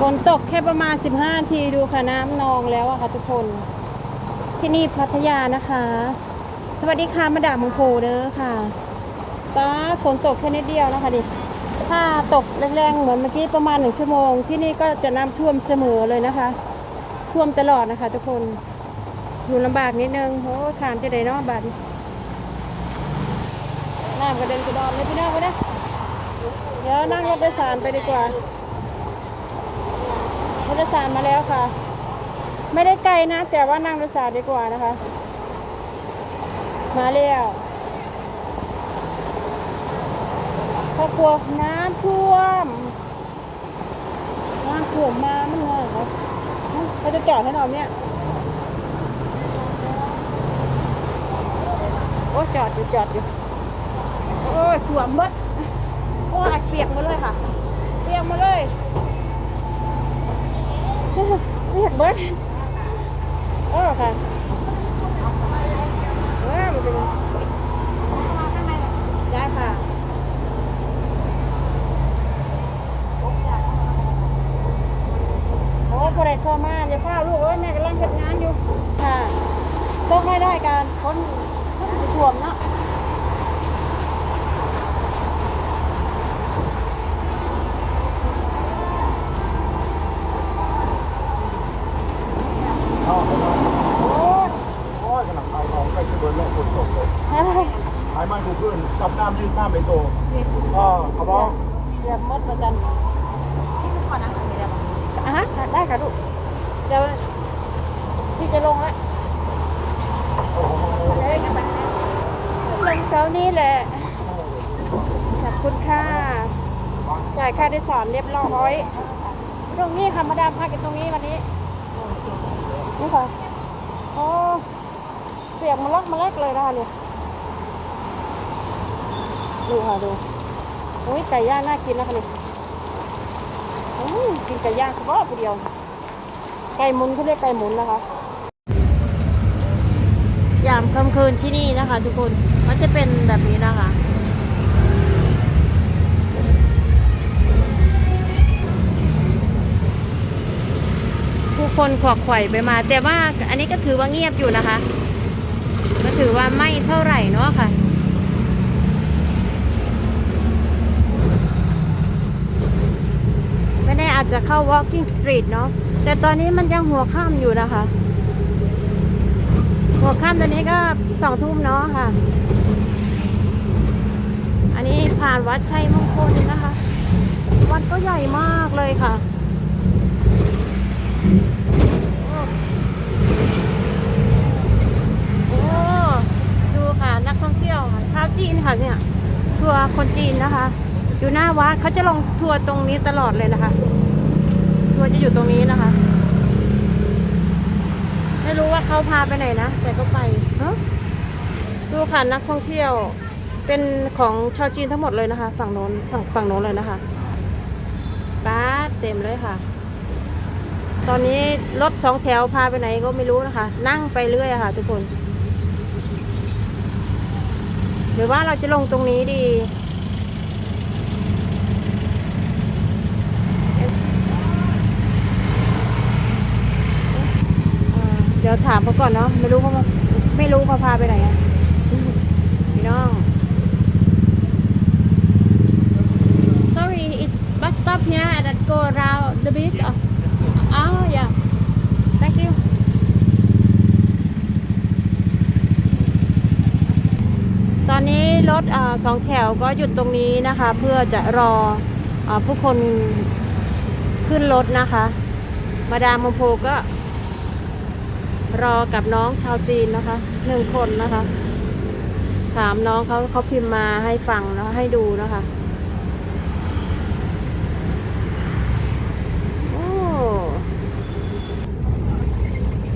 ฝนตกแค่ประมาณ 15นาทีดูค่ะน้ำนองแล้วอะค่ะทุกคน ที่นี่พัทยานะคะ สวัสดีค่ะมาดามมังโพเด้อค่ะป้าฝนตกแค่นิดเดียวนะคะดิถ้าตกแรงๆ เหมือนเมื่อกี้ประมาณหนึ่งชั่วโมง ที่นี่ก็จะน้ำท่วมเสมอเลยนะคะ ท่วมตลอดนะคะ ทุกคนอยู่ลำบากนิดนึงโอ้ขามจะได้เนอกบาดนี้น้ำกระเด็นกระดอนเลยพี่น้องไปนะเดี๋ยวนั่งรถโดยสารไปดีกว่า รถโดยสารมาแล้วค่ะ ไม่ได้ไกลนะ แต่ว่านั่งรถโดยสารดีกว่านะคะ มาแล้วครอบครัวน้ำท่วมน้ำท่วมมามันเลยเหรอเอ้าเขาจะจอดให้เราเนี่ยโอ้จอดอยู่จอดอยู่โอ้ยท่วมหมดโอ้ยเปียกมดเลยค่ะ เปียกมดเลย เปียกเบิดโอ้ค่ะเออมันเป็นได้ค่ะโอ้พอได้เข้ามาอย่าฟ้าลูกเอ้ยแม่กำลังเฮ็ดงานอยู่ค่ะต้องไม่ได้การคนคนท่วมเนาะ เอาไปนอนโอ้ยโอ้ยกำลังเอาของไปเสบิร์นแล้วฝนตกเลยหายมาถูกพื้นซับน้ำยืดน้ำไปโตก็เขาบอก เรียบหมดมาสันที่ขอนั่งตรงนี้ได้ปะอะฮะได้ค่ะลูก เดี๋ยวพี่จะลงแล้วเลยกันไปลงเช้า นี้แหละ ขอบคุณค่ะ จ่ายค่าโดยสารเรียบร้อย ตรงนี้ค่ะมาดามพักกันตรงนี้วันนี้ นี่ค่ะ โอ้เปียกมาล็อกมาแลกเลยนะคะเนี่ยดูค่ะดูโอ้ยไก่ย่างน่ากินนะคะนี่อืมกินไก่ย่างเฉพาะผู้เดียว ไก่หมุนเขาเรียกไก่หมุนนะคะ ยามค่ำคืนที่นี่นะคะ ทุกคนมันจะเป็นแบบนี้นะคะผู้คนขวักไขว่ไปมา แต่ว่าอันนี้ก็ถือว่าเงียบอยู่นะคะ ก็ถือว่าไม่เท่าไหร่เนาะค่ะไม่แน่อาจจะเข้า walking street เนาะแต่ตอนนี้มันยังหัวค่ำอยู่นะคะ หัวค่ำตอนนี้ก็สองทุ่มเนาะค่ะ อันนี้ผ่านวัดชัยมงคลนะคะ วัดก็ใหญ่มากเลยค่ะโอ้ดูค่ะนักท่องเที่ยวค่ะชาวจีนค่ะเนี่ยทัวร์คนจีนนะคะ อยู่หน้าวัดเขาจะลงทัวร์ตรงนี้ตลอดเลยนะคะ ทัวร์จะอยู่ตรงนี้นะคะ ไม่รู้ว่าเขาพาไปไหนนะ แต่ก็ไปดูค่ะนักท่องเที่ยว เป็นของชาวจีนทั้งหมดเลยนะคะ ฝั่งโน้นฝั่งฝั่งโน้นเลยนะคะป้าเต็มเลยค่ะ ตอนนี้รถสองแถวพาไปไหนก็ไม่รู้นะคะ นั่งไปเรื่อยะค่ะ ทุกคน หรือว่าเราจะลงตรงนี้ดี อ่าเดี๋ยวถามเขาก่อนเนาะไม่รู้เขาไม่รู้เขาพาไปไหนอะพี่น้อง sorry it bus stop here and then go around the beach oh, oh yeah thank you ตอนนี้รถอาสองแถวก็หยุดตรงนี้นะคะ เพื่อจะรออาผู้คนขึ้นรถนะคะ มาดามโมโพก็ รอกับน้องชาวจีนนะคะหนึ่งคนนะคะ ถามน้องเขาเขาพิมพ์มาให้ฟังนะคะให้ดูนะคะโอ้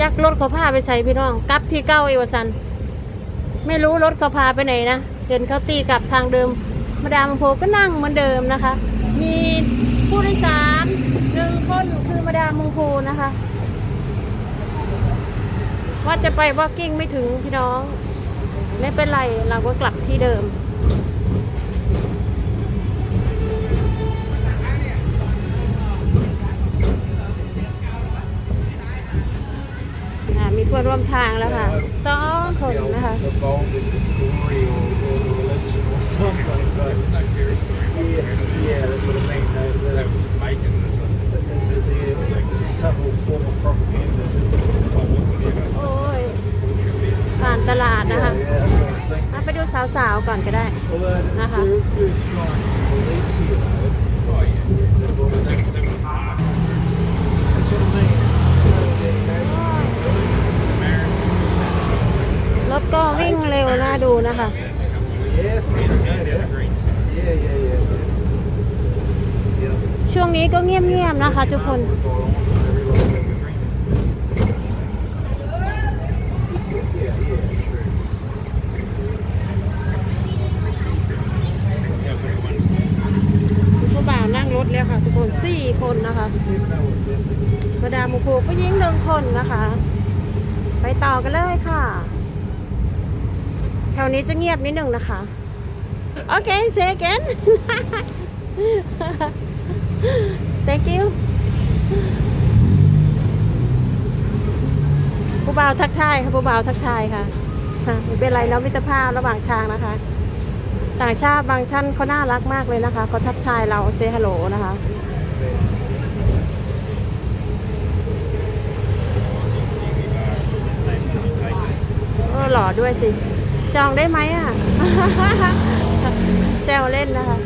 จักรถเขาพาไปใส่พี่น้องกลับที่เก้าเอวสัน ไม่รู้รถเขาพาไปไหนนะเห็นเขาตีกลับทางเดิม มาดามโพก็นั่งเหมือนเดิมนะคะ มีผู้โดยสารหนึ่งคนคือมาดามมงโพนะคะ ว่าจะไปวอล์กิ้งไม่ถึงพี่น้อง ไม่เป็นไรเราก็กลับที่เดิม มีเพื่อนร่วมทางแล้วค่ะสองคนนะคะ involved in the story or, or the religion or something. But yeah, yeah, that's what I mean. No, that was making it's a, the subtle form of propaganda. โอ้ย ผ่านตลาดนะคะ Yeah, that's what I was thinking. อะไปดูสาวๆก่อนก็ได้ Although Uh-huh. there is very strong police here, though. Oh yeah, yeah. Well, that, that was hard. That's what I mean. So, รถก็วิ่งเร็วน่าดูนะคะ yeah, yeah, yeah, yeah, yeah. Yeah. ช่วงนี้ก็เงียบๆนะคะ ทุกคนผู้บ่าวนั่งรถแล้วค่ะ ทุกคนสี่คนนะคะมาดามหมูผูผู้หญิงหนึ่งคนนะคะ ไปต่อกันเลยค่ะ แถวนี้จะเงียบนิดหนึ่งนะคะ โอเค say again thank you ผู้บ่าวทักทายค่ะผู้บ่าวทักทายค่ะไม่เป็นไรเนาะมิตรภาพระหว่างทางนะคะ ต่างชาติบางท่านเขาน่ารักมากเลยนะคะเขาทักทายเราเซฮัลโหลนะคะเออหล่อด้วยสิ จองได้ไหมอะแซวเล่นนะคะ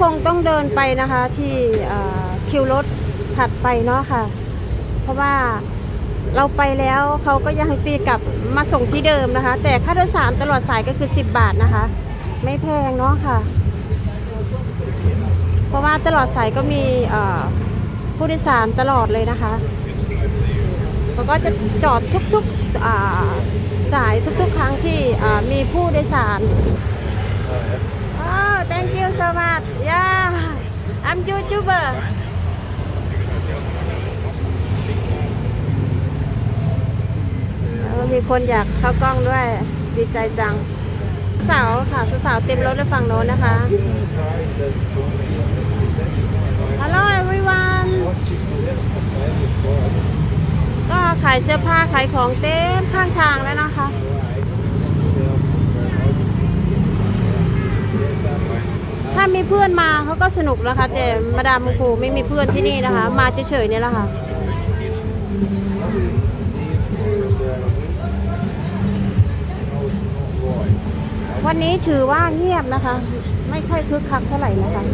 คงต้องเดินไปนะคะที่คิวรถถัดไปเนาะค่ะ เพราะว่าเราไปแล้วเขาก็ยังตีกลับมาส่งที่เดิมนะคะ แต่ค่าโดยสารตลอดสายก็คือ 10 บาทนะคะ ไม่แพงเนาะค่ะ เพราะว่าตลอดสายก็มีผู้โดยสารตลอดเลยนะคะเขาก็จะจอดทุกๆสายทุกๆ ครั้งที่มีผู้โดยสาร Oh, thank you so much. Yeah, I'm YouTuber. เออมีคนอยากเข้ากล้องด้วย ดีใจจัง สาวค่ะสาวเต็มรถเลยฝั่งโน้นนะคะ Hello everyone ก็ขายเสื้อผ้าขายของเต็มข้างทางแล้วนะคะ ถ้ามีเพื่อนมาเขาก็สนุกนะคะแต่มาดามมงคูไม่มีเพื่อนที่นี่นะคะ มาเฉยๆเนี่ยแหละค่ะวันนี้ถือว่าเงียบนะคะ ไม่ค่อยคึกคักเท่าไหร่นะคะ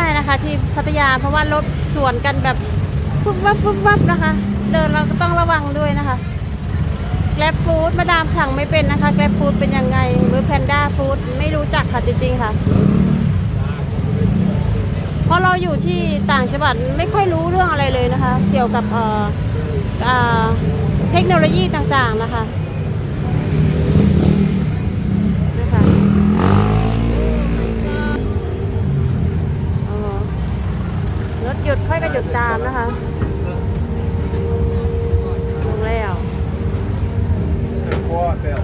ได้นะคะ ที่พัทยาเพราะว่ารถสวนกันแบบปุ๊บวับปุ๊บวับนะคะ เดินเราก็ต้องระวังด้วยนะคะแกร็บฟู้ดมาดามสั่งไม่เป็นนะคะแกร็บฟู้ดเป็นยังไงหรือแพนด้าฟู้ดไม่รู้จักค่ะจริงๆค่ะเพราะเราอยู่ที่ต่างจังหวัดไม่ค่อยรู้เรื่องอะไรเลยนะคะ เกี่ยวกับเอ่อเทคโนโลยีต่างๆนะคะ หยุดค่อยก็หยุดตามนะคะลงแล้ว Quiet bell.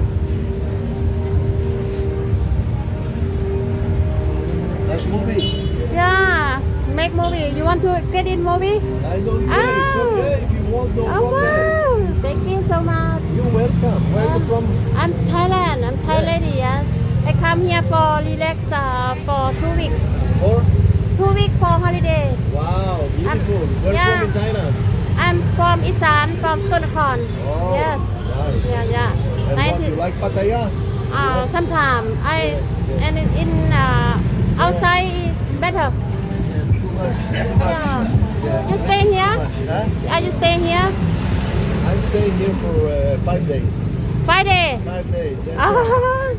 Nice movie. yeah make movie you want to get in movie I don't care, it's okay. If you want, no oh wow thank you so much You're welcome. Where are you from? I'm Thailand I'm Thai lady yes I come here for relax uh, for two weeks Or? Two weeks for holiday Wow, beautiful. Where yeah. from in Thailand? I'm from Isan from Skol Oh, yes nice. yeah yeah And what, you like Pattaya? uh, sometimes I and in uh, outside better Too much, too much. yeah. Yeah. you stay here much, huh? are you staying here I'm staying here for uh, five days. Five days. That's oh,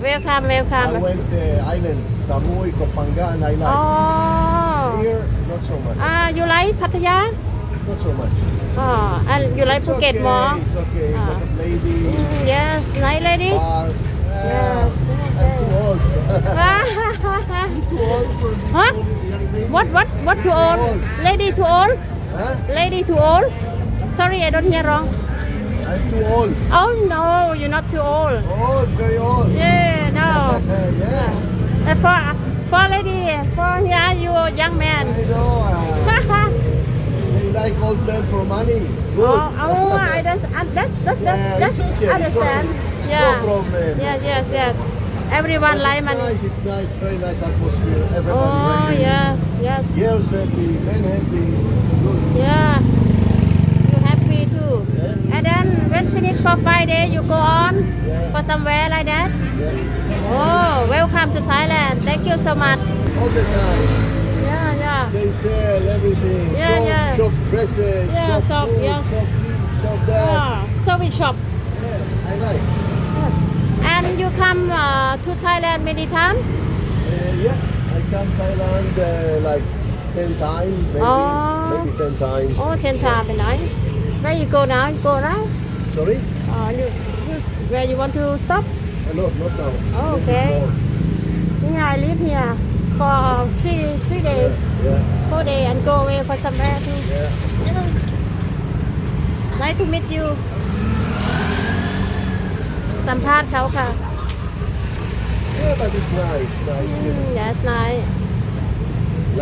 it. welcome I welcome went uh, islands, Samui, Kopangan, I like. oh Here, not so much. uh, you like Pattaya Not so much. oh and you like It's Phuket okay, more It's okay. Ah. Lot lady, Mm, yes nice lady bars. Yes, Ah, I'm too old. too old for this Huh? what what what too old lady too old Huh? lady too old sorry I don't hear wrong I'm too old. oh no you're not too old Old, very old. yeah no yeah. Uh, for for lady for here you young man I know. Uh, they like old men for money. Good. oh, oh I just uh, that's that's Yeah, that's, that's okay, understand okay. yeah No problem. yes yes yes everyone But like it's money nice, it's nice, very nice atmosphere. Everybody oh happy. yes yes Girls happy, men happy. Good. yeah you happy too Yeah. And then when finish for Friday you go on Yeah. for somewhere like that Yeah. oh welcome to Thailand thank you so much All the time. yeah yeah They sell everything. Yeah, shop, yeah. shop dresses, Yeah, shop, shop, food, yes. shop this, shop that. ah service shop Yeah, I like. Yes. And you come uh, to Thailand many times? Uh, yeah, I come Thailand uh, like 10 times, maybe, Oh. maybe 10 times. Oh, 10 times nice. Where you go now? You go now? Sorry? Uh, you, you, where you want to stop? Uh, no, not now. Oh, Maybe okay. more. Yeah, I live here for three, three days, Yeah, four days and go away for somewhere too. yeah. Nice to meet you สัมภาษณ์เขาค่ะ Yeah, but it's nice, nice. You know. Mm, That's nice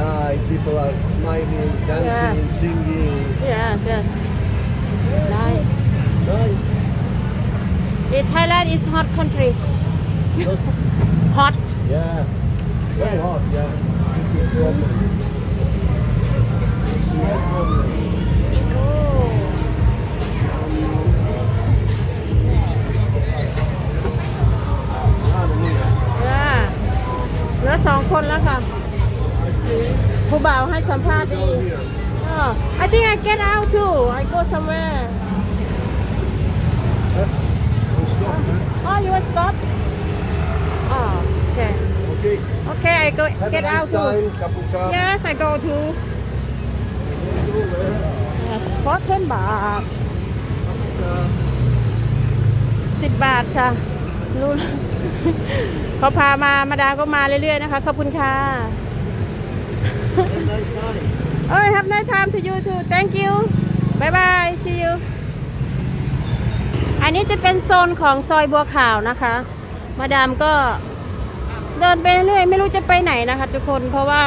Like people are smiling, dancing, Yes. singing. Yes, yes Nice Nice. Eh, Thailand is hot country Not, Hot yeah, very Yes. hot. Yeah, this is problem. It's a real problem. Hallelujah. จ้าเหลือสองคนแล้วค่ะ ผู้บ่าวให้สัมภาษณ์ดีอ่า I think I get out too I go somewhere Don't stop, huh? oh you want stop oh okay Okay. okay I go Have get a nice out too time, Kapuka. yes I go too yes ขอเทนบาทสิบบาทค่ะรู้เขาพามามาดามก็มาเรื่อยๆนะคะ ขอบคุณค่ะ Have a nice time. เอ้ย have nice time to you too thank you bye bye see you อันนี้จะเป็นโซนของซอยบัวขาวนะคะ มาดามก็เดินไปเรื่อยไม่รู้จะไปไหนนะคะทุกคน เพราะว่า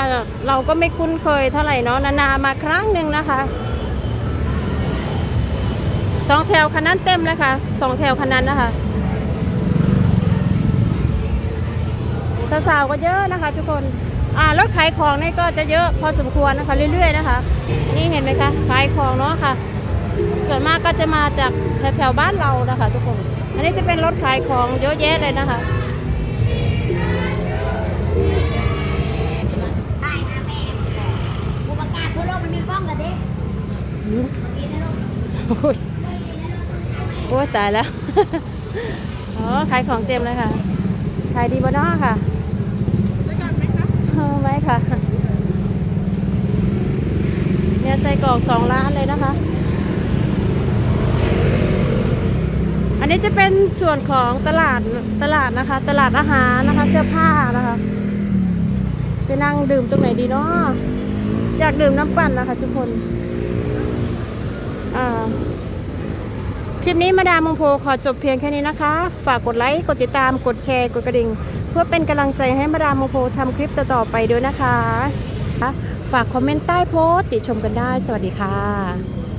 เราก็ไม่คุ้นเคยเท่าไหร่เนาะนานามาครั้งหนึ่งนะคะสองแถวคันนั้นเต็มเลยค่ะสองแถวคันนั้นนะคะสาวๆก็เยอะนะคะทุกคน อ่ารถขายของนี่ก็จะเยอะพอสมควรนะคะเรื่อยๆนะคะ นี่เห็นไหมคะขายของเนาะค่ะ ส่วนมากก็จะมาจากแถวๆบ้านเรานะคะ ทุกคน อันนี้จะเป็นรถขายของเยอะแยะเลยนะคะอุปการณ์ทั่วโลกมันมีกล้องกันดิโอ้ยโอ้ยตายแล้ว อ๋อ ขายของเต็มเลยค่ะ ขายดีบ่เนาะค่ะไม่ก่อน ไหมคะไม่ค่ะ เนี่ยใส่กรอกสองล้านเลยนะคะ อันนี้จะเป็นส่วนของตลาดตลาดนะคะ ตลาดอาหารนะคะ เสื้อผ้านะคะไปนั่งดื่มตรงไหนดีเนาะอยากดื่มน้ำปั่นนะคะทุกคน อ่า คลิปนี้มาดามมงโพขอจบเพียงแค่นี้นะคะ ฝากกดไลค์ กดติดตาม กดแชร์ กดกระดิ่ง เพื่อเป็นกำลังใจให้มาดามมงโพทำคลิปต่อๆไปด้วยนะคะ ฝากคอมเมนต์ใต้โพสต์ติชมกันได้ สวัสดีค่ะ